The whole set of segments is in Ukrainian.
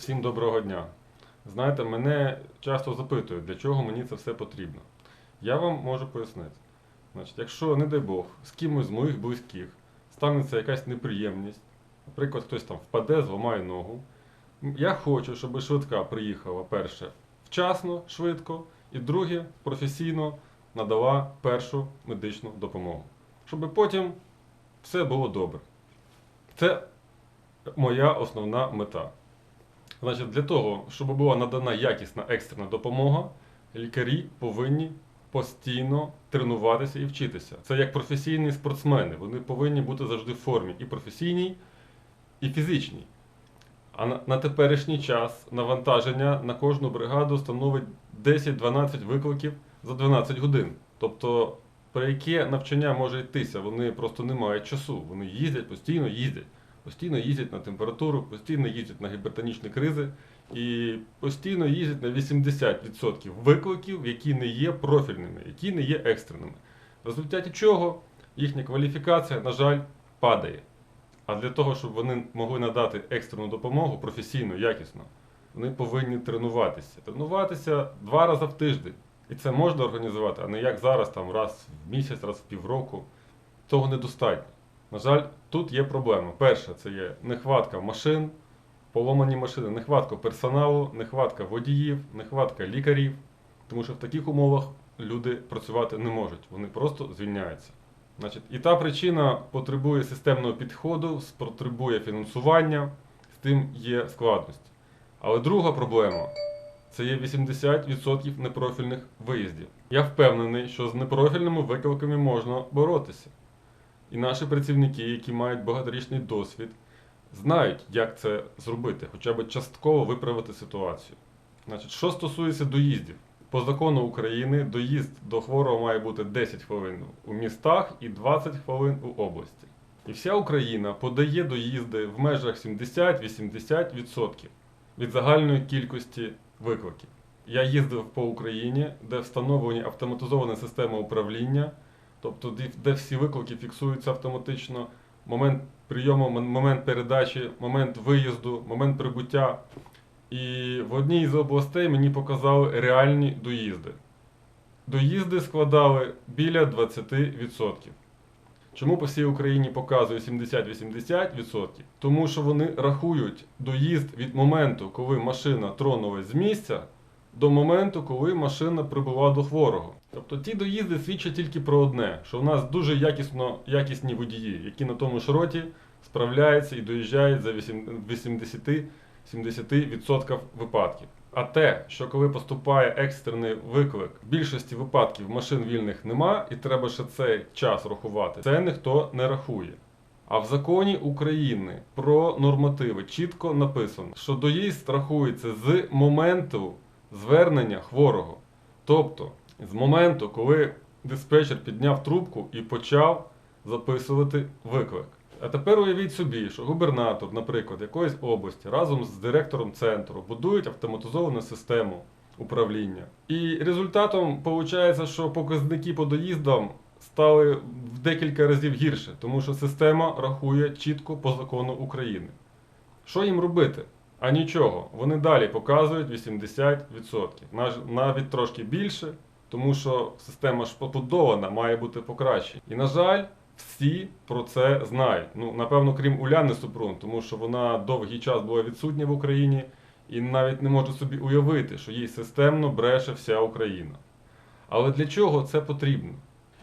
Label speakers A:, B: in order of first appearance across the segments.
A: Всім доброго дня. Знаєте, мене часто запитують, для чого мені це все потрібно. Я вам можу пояснити. Значить, якщо, не дай Бог, з кимось з моїх близьких станеться якась неприємність, наприклад, хтось там впаде, зламає ногу, я хочу, щоб швидка приїхала перше вчасно, швидко, і друге професійно надала першу медичну допомогу. Щоб потім все було добре. Це моя основна мета. Значить, для того, щоб була надана якісна екстрена допомога, лікарі повинні постійно тренуватися і вчитися. Це як професійні спортсмени. Вони повинні бути завжди в формі і професійній, і фізичній. А на, на теперішній час навантаження на кожну бригаду становить 10-12 викликів за 12 годин. Тобто, про яке навчання може йтися? Вони просто не мають часу. Вони їздять, постійно їздять. Постійно їздять на температуру, постійно їздять на гіпертонічні кризи і постійно їздять на 80% викликів, які не є профільними, які не є екстреними. В результаті чого їхня кваліфікація, на жаль, падає. А для того, щоб вони могли надати екстрену допомогу професійно, якісно, вони повинні тренуватися. Тренуватися два рази в тиждень. І це можна організувати, а не як зараз, там раз в місяць, раз в півроку. Того недостатньо. На жаль, тут є проблема. Перше, це є нехватка машин, поломані машини, нехватка персоналу, нехватка водіїв, нехватка лікарів. Тому що в таких умовах люди працювати не можуть, вони просто звільняються. Значить, і та причина потребує системного підходу, потребує фінансування, з тим є складності. Але друга проблема це є 80% непрофільних виїздів. Я впевнений, що з непрофільними викликами можна боротися. І наші працівники, які мають багаторічний досвід, знають, як це зробити, хоча б частково виправити ситуацію. Значить, що стосується доїздів, по закону України доїзд до хворого має бути 10 хвилин у містах і 20 хвилин у області. І вся Україна подає доїзди в межах 70-80% від загальної кількості викликів. Я їздив по Україні, де встановлені автоматизовані системи управління, тобто де- всі виклики фіксуються автоматично, момент прийому, момент передачі, момент виїзду, момент прибуття. І в одній з областей мені показали реальні доїзди. Доїзди складали біля 20%. Чому по всій Україні показує 70-80%? Тому що вони рахують доїзд від моменту, коли машина тронулась з місця, до моменту, коли машина прибула до хворого. Тобто ті доїзди свідчать тільки про одне, що в нас дуже якісно, якісні водії, які на тому ж роті справляються і доїжджають за 80-70% випадків. А те, що коли поступає екстрений виклик, в більшості випадків машин вільних нема, і треба ще цей час рахувати, це ніхто не рахує. А в законі України про нормативи чітко написано, що доїзд рахується з моменту звернення хворого. Тобто, з моменту, коли диспетчер підняв трубку і почав записувати виклик. А тепер уявіть собі, що губернатор, наприклад, якоїсь області разом з директором центру будують автоматизовану систему управління. І результатом виходить, що показники по доїздам стали в декілька разів гірше, тому що система рахує чітко по закону України. Що їм робити? А нічого, вони далі показують 80%, Наж- навіть трошки більше, тому що система ж побудована, має бути покращена. І на жаль, всі про це знають. Ну, напевно, крім Уляни Супрун, тому що вона довгий час була відсутня в Україні і навіть не може собі уявити, що їй системно бреше вся Україна. Але для чого це потрібно?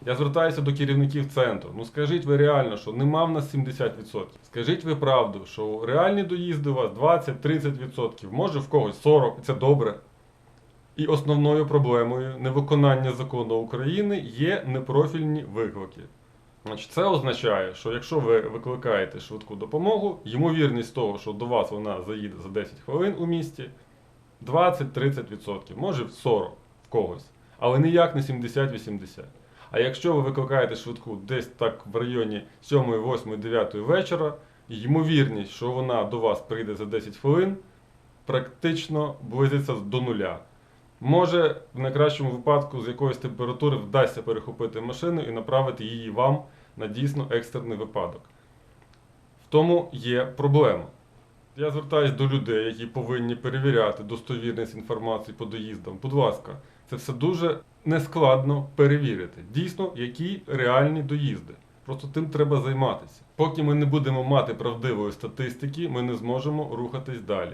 A: Я звертаюся до керівників центру. Ну скажіть ви реально, що нема в нас 70%. Скажіть ви правду, що реальні доїзди у вас 20-30%, може в когось 40%, це добре. І основною проблемою невиконання закону України є непрофільні виклики. Значить, це означає, що якщо ви викликаєте швидку допомогу, ймовірність того, що до вас вона заїде за 10 хвилин у місті, 20-30%, може 40% в когось, але ніяк не 70-80%. А якщо ви викликаєте швидку десь так в районі 7, 8, 9 вечора, ймовірність, що вона до вас прийде за 10 хвилин, практично близиться до нуля. Може, в найкращому випадку з якоїсь температури вдасться перехопити машину і направити її вам на дійсно екстрений випадок. В тому є проблема. Я звертаюсь до людей, які повинні перевіряти достовірність інформації по доїздам. Будь ласка, це все дуже нескладно перевірити. Дійсно, які реальні доїзди. Просто тим треба займатися. Поки ми не будемо мати правдивої статистики, ми не зможемо рухатись далі.